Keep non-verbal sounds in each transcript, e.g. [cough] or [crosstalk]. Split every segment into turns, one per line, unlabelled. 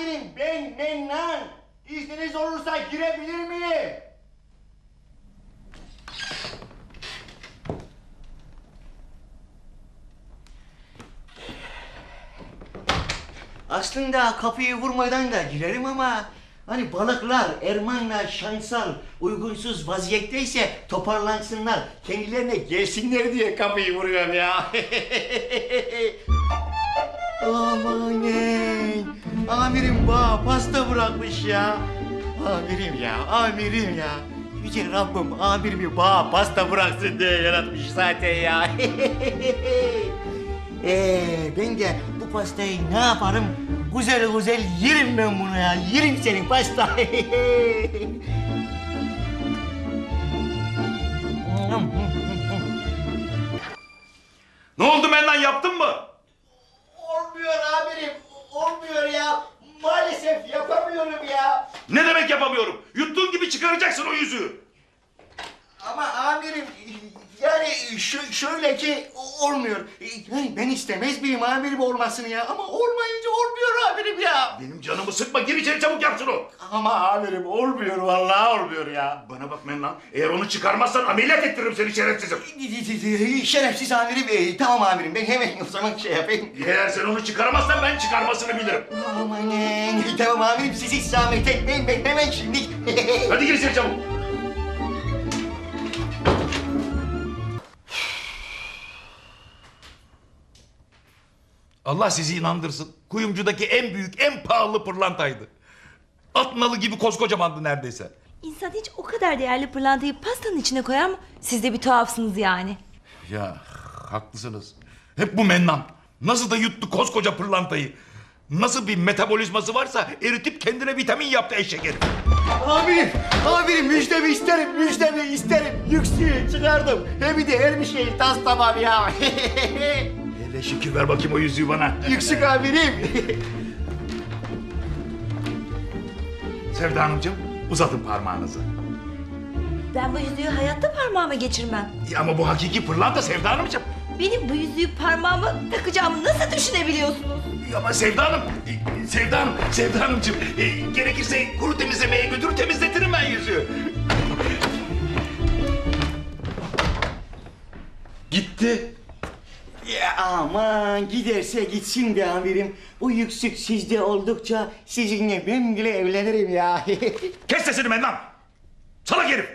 amirim ben Mennan. İzniniz olursa girebilir miyim? Aslında kapıyı vurmadan da girerim ama hani balıklar Erman'la Şansal uygunsuz vaziyetteyse toparlansınlar kendilerine gelsinler diye kapıyı vuruyorum ya. [laughs] Amanın amirim bana pasta bırakmış ya. Amirim ya amirim ya. Yüce Rabbim amirimi bana pasta bıraksın diye yaratmış zaten ya. [laughs] Ee, ben de bu pastayı ne yaparım? Güzel güzel yerim ben bunu ya. Yerim senin pastayı. [laughs]
Ne oldu Mennan yaptın mı?
olmuyor amirim. Olmuyor ya. Maalesef yapamıyorum ya.
Ne demek yapamıyorum? Yuttuğun gibi yüzüğü.
Ama amirim yani şu, şöyle ki olmuyor. Yani ben istemez miyim amirim olmasını ya ama olmayınca olmuyor amirim ya.
Benim canımı sıkma gir içeri çabuk yap şunu.
Ama amirim olmuyor vallahi olmuyor ya.
Bana bak Mennan eğer onu çıkarmazsan ameliyat ettiririm seni şerefsizim.
Şerefsiz amirim. Ee, tamam amirim ben hemen o zaman şey yapayım.
Eğer sen onu çıkaramazsan ben çıkarmasını bilirim.
Amanın tamam amirim siz hiç zahmet etmeyin ben hemen şimdi.
Hadi gir içeri çabuk. Allah sizi inandırsın. Kuyumcudaki en büyük, en pahalı pırlantaydı. Atnalı gibi koskocamandı neredeyse.
İnsan hiç o kadar değerli pırlantayı pastanın içine koyar mı? Siz de bir tuhafsınız yani.
Ya haklısınız. Hep bu mennan. Nasıl da yuttu koskoca pırlantayı. Nasıl bir metabolizması varsa eritip kendine vitamin yaptı eşek herif.
amirim, amirim müjdemi isterim, müjdemi isterim. Yüksüğü çıkardım. Hem de her bir şey tas tamam ya. [laughs]
Şükür ver bakayım o yüzüğü bana.
Yüksük amirim. [laughs]
Sevda Hanımcığım uzatın parmağınızı.
Ben bu yüzüğü hayatta parmağıma geçirmem.
Ya ama bu hakiki pırlanta Sevda Hanımcığım.
Benim bu yüzüğü parmağıma takacağımı nasıl düşünebiliyorsunuz?
Ya Ama Sevda Hanım, e, Sevda Hanım, Sevda Hanımcığım e, gerekirse kuru temizlemeye götürür temizletirim ben yüzüğü. Gitti.
Ya aman giderse gitsin de amirim. Bu yüksük sizde oldukça sizinle ben bile evlenirim ya. [laughs]
Kes sesini Mennan. Salak herif.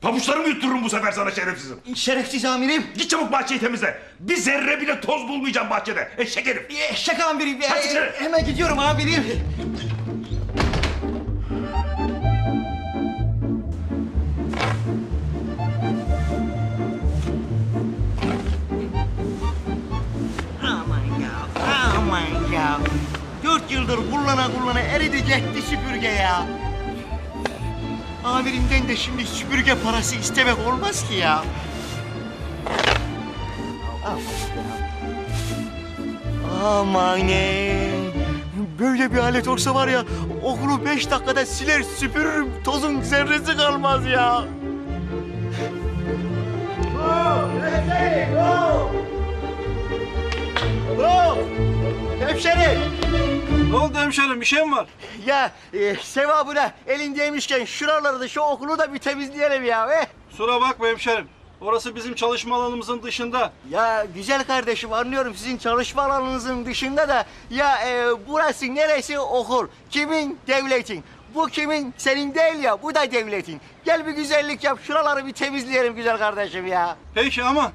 Pabuçlarımı yuttururum bu sefer sana şerefsizim.
Şerefsiz amirim.
Git çabuk bahçeyi temizle. Bir zerre bile toz bulmayacağım bahçede. Eşek herif.
Şaka amirim.
Hadi içeri.
Hemen gidiyorum amirim. Yıldır kullana kullana eridi gitti süpürge ya. Amirimden de şimdi süpürge parası istemek olmaz ki ya. Aman Böyle bir alet olsa var ya okulu beş dakikada siler süpürürüm tozun zerresi kalmaz ya. Oh, hemşerim, oh! Oh! Hemşerim!
Ne oldu hemşerim bir şey mi var?
Ya e, sevabına elindeymişken şuraları da şu okulu da bir temizleyelim ya. Eh.
Kusura bakma hemşerim. Orası bizim çalışma alanımızın dışında.
Ya güzel kardeşim anlıyorum sizin çalışma alanınızın dışında da ya e, burası neresi okul? Kimin? Devletin. Bu kimin? Senin değil ya bu da devletin. Gel bir güzellik yap şuraları bir temizleyelim güzel kardeşim ya.
Peki ama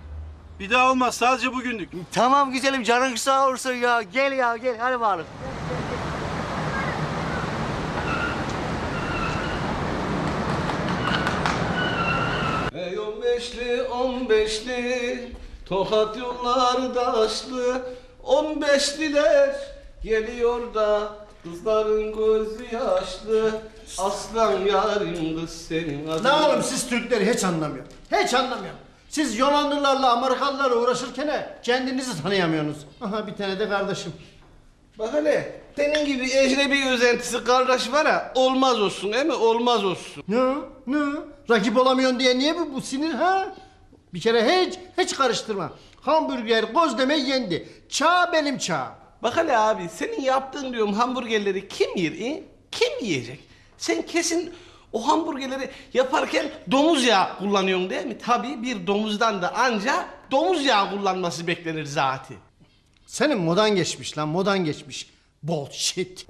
bir daha olmaz sadece bugünlük.
Tamam güzelim canın sağ olsun ya. Gel ya gel hadi bakalım.
Ey on beşli on beşli Tokat yolları daşlı On beşliler geliyor da Kızların gözü yaşlı Aslan yarim kız senin adın
Ne oğlum siz Türkleri hiç anlamıyorum. Hiç anlamıyorum. Siz Yunanlılarla Amerikalılarla uğraşırken kendinizi tanıyamıyorsunuz. Aha bir tane de kardeşim.
Bak hele senin gibi ecnebi özentisi kardeş var ya Olmaz olsun değil mi? Olmaz olsun
Ne? Ne? Rakip olamıyorsun diye niye bu, bu sinir ha? Bir kere hiç, hiç karıştırma. Hamburger gözleme yendi. Çağ benim çağ.
Bak hele abi senin yaptığın diyorum hamburgerleri kim yer? e? Kim yiyecek? Sen kesin o hamburgerleri yaparken domuz yağı kullanıyorsun değil mi? Tabii bir domuzdan da anca domuz yağı kullanması beklenir zaten.
Senin modan geçmiş lan modan geçmiş. Bullshit.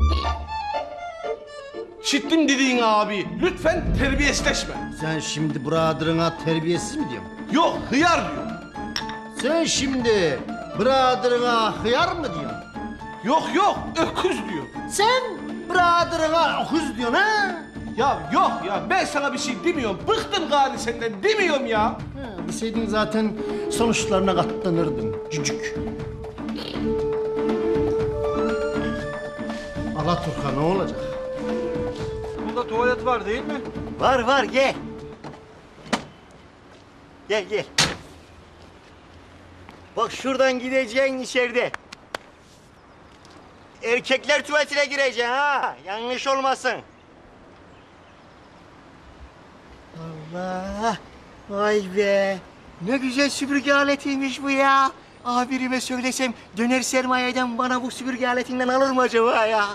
Şittim dediğin abi. Lütfen terbiyesizleşme.
Sen şimdi brother'ına terbiyesiz mi diyorsun?
Yok hıyar diyor.
Sen şimdi brother'ına hıyar mı diyorsun?
Yok yok öküz diyor.
Sen brother'ına okuz diyorsun ha?
Ya yok ya ben sana bir şey demiyorum. Bıktım gari senden demiyorum ya.
Ha, Deseydin zaten sonuçlarına katlanırdın cücük. Alaturka ne olacak?
Burada tuvalet var değil mi?
Var var gel. Gel gel. Bak şuradan gideceksin içeride. Erkekler tuvaletine gireceksin ha. Yanlış olmasın. Allah. Vay be. Ne güzel süpürge aletiymiş bu ya. Abirime söylesem döner sermayeden bana bu süpürge aletinden alır mı acaba ya?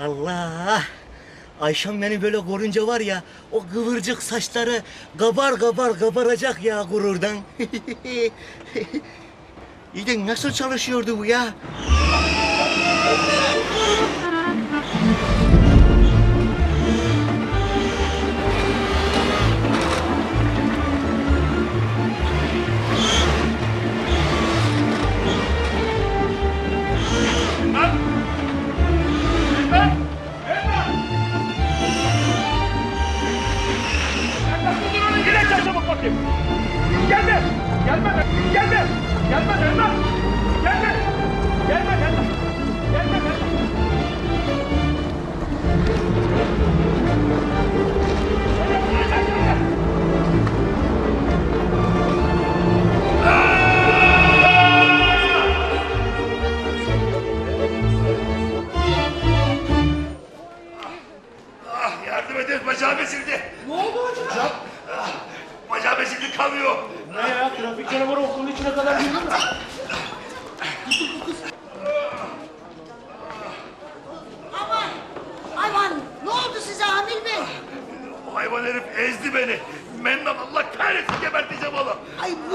Allah! Ayşem beni böyle görünce var ya, o kıvırcık saçları kabar kabar kabaracak ya gururdan. [laughs] İyi de nasıl çalışıyordu bu ya?
Gelme! Gelme! Gelme! Gelme! Trafik canavarı okulun içine kadar girdi mi?
Aman! Aman! Ne oldu size Amil Bey?
O hayvan herif ezdi beni. Mennan Allah kahretsin geberteceğim onu.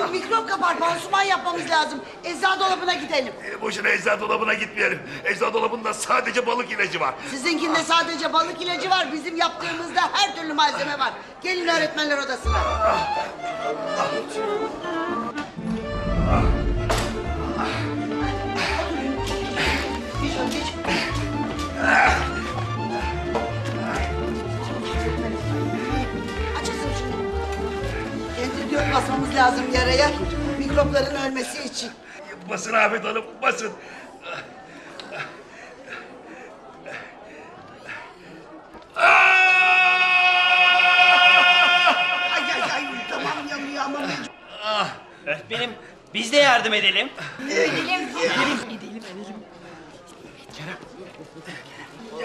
Bu mikrop kapar. Pansuman yapmamız lazım. Eczacı dolabına gidelim.
E, boşuna eczacı dolabına gitmeyelim. Eczacı dolabında sadece balık ilacı var.
Sizinkinde sadece balık ilacı var. Bizim yaptığımızda her türlü malzeme var. Gelin öğretmenler odasına. Geç geç. Açılsın şunu. Kendi diyor basmamız lazım yaraya. Mikropların ölmesi için.
Basın Ahmet Hanım basın.
Ay ay ay tamam yanıyor ama
Öğretmenim biz de yardım edelim.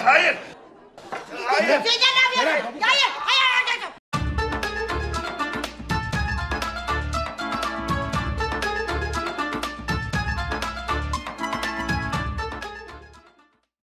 Hayır. Hayır.
Sen ne yapıyorsun? Hayır!